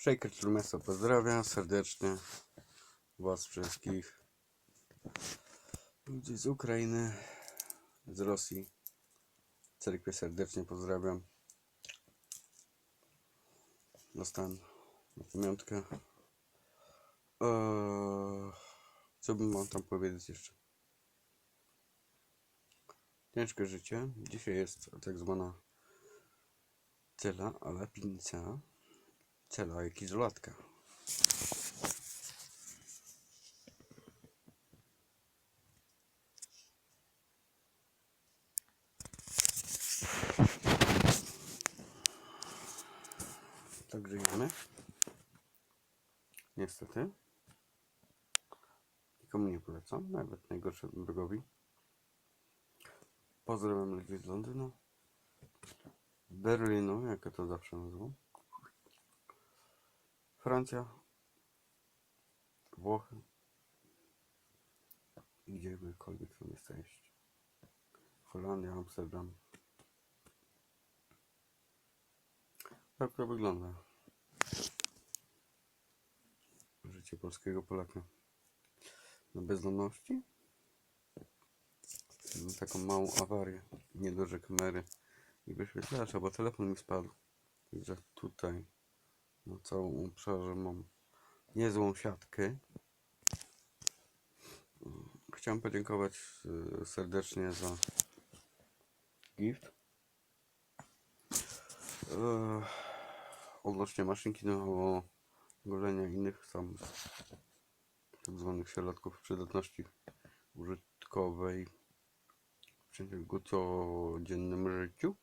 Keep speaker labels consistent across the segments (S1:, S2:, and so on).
S1: Shaker Trumesa pozdrawia serdecznie Was wszystkich. Ludzi z Ukrainy, z Rosji. Cerkwię serdecznie pozdrawiam. Dostałem na pamiątkę. Eee, co bym wam tam powiedzieć jeszcze? Ciężkie życie. Dzisiaj jest tak zwana cela, ale pinca. Cela jak izolatka. Tak żyjemy. Niestety. Nikomu nie polecam, nawet najgorszemu wrogowi. Pozdrawiam ludzi z Londynu. Berlinu, jak ja to zawsze nazywam. Francja. Włochy. Gdziekolwiek tam jesteście. Holandia, Amsterdam. Tak to wygląda. Życie polskiego Polaka. Na bezdomności? Mam taką małą awarię. Nieduże kamery i wyświetlacza, bo telefon mi spadł. Także tutaj na całym obszarze mam niezłą siatkę. Chciałem podziękować y, serdecznie za gift. Eee, odnośnie maszynki do golenia innych tam tak zwanych środków przydatności użytkowej w codziennym życiu.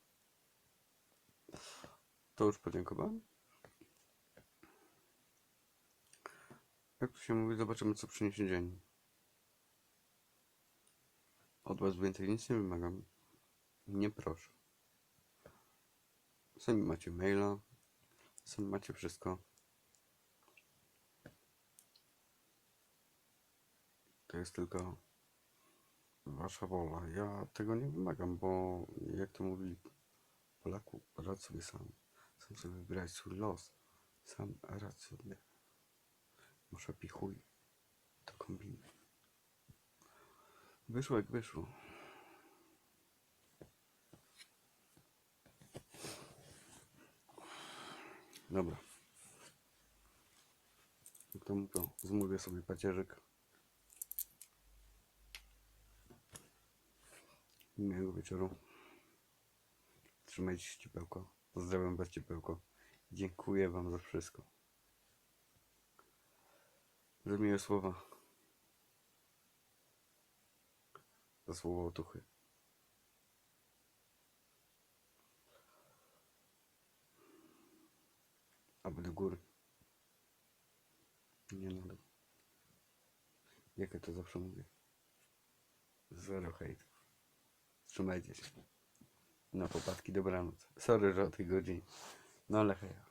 S1: To już podziękowałem. Jak to się mówi, zobaczymy co przyniesie dzień. Od Was więcej nic nie wymagam. Nie proszę. Sami macie maila. Sami macie wszystko. To jest tylko Wasza wola. Ja tego nie wymagam, bo jak to mówi Polaku, radź sobie sam. Sam sobie wybierać swój los. Sam radź sobie. Muszę pichuj. To kombinuj. Wyszło jak wyszło. Dobra. Jak to mówią, zmówię sobie pacierzyk. Miłego wieczoru. Trzymajcie się ciepełko. Pozdrawiam was ciepełko. Dziękuję wam za wszystko. Za miłe słowa. Za słowo otuchy. Aby do góry. Nie na dół. Jak ja to zawsze mówię. Zero hejtów. Trzymajcie się. Na popadki, dobranoc. Sorry, że o tej godzinie. No ale hej.